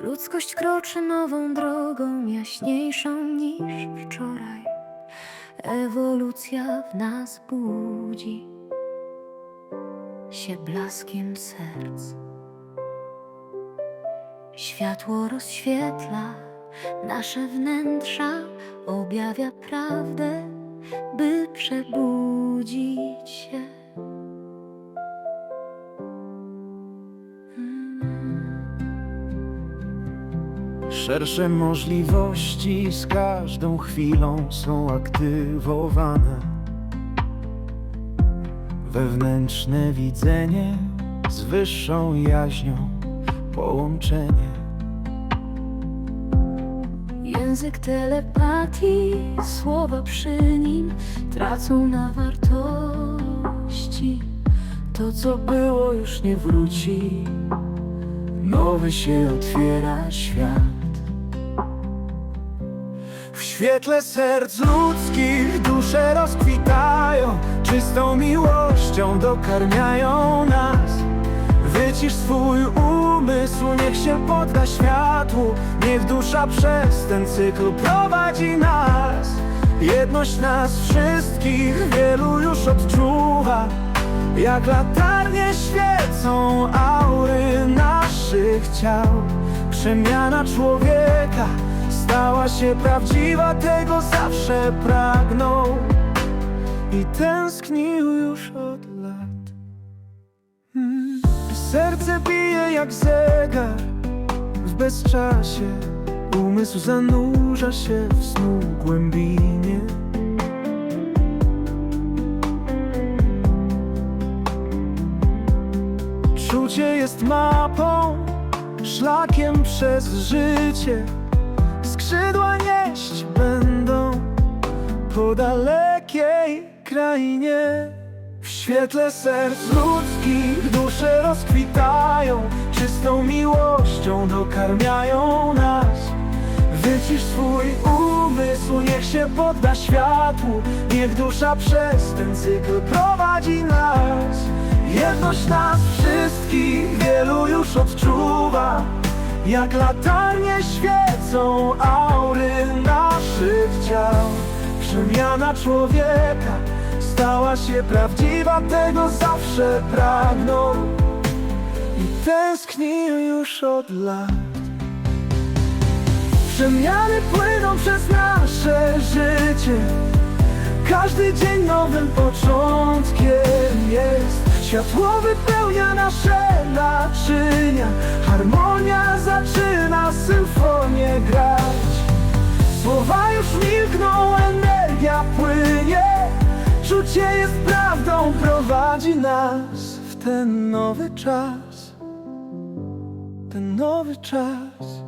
Ludzkość kroczy nową drogą, jaśniejszą niż wczoraj. Ewolucja w nas budzi się blaskiem serc. Światło rozświetla nasze wnętrza, objawia prawdę, by przebudzić się. Szersze możliwości z każdą chwilą są aktywowane. Wewnętrzne widzenie z wyższą jaźnią, połączenie. Język telepatii, słowa przy nim tracą na wartości. To, co było, już nie wróci. Nowy się otwiera świat. Świetle serc ludzkich dusze rozkwitają, czystą miłością dokarmiają nas. Wycisz swój umysł, niech się podda światłu, niech dusza przez ten cykl prowadzi nas. Jedność nas wszystkich wielu już odczuwa, jak latarnie świecą aury naszych ciał. Przemiana człowieka się prawdziwa, tego zawsze pragnął i tęsknił już od lat. Mm. Serce bije jak zegar w bezczasie, umysł zanurza się w snu głębinie. Czucie jest mapą, szlakiem przez życie. Skrzydła nieść będą po dalekiej krainie. W świetle serc ludzkich dusze rozkwitają, czystą miłością dokarmiają nas. Wycisz swój umysł, niech się podda światłu, niech dusza przez ten cykl prowadzi nas. Jedność nas wszystkich wielu już odczuwa, jak latarnie świecą aury naszych ciał. Przemiana człowieka stała się prawdziwa, tego zawsze pragnął i tęsknił już od lat. Przemiany płyną przez nasze życie Każdy dzień nowym początkiem jest Światło wypełnia nasze naczynia Harmonia nas w ten nowy czas. Ten nowy czas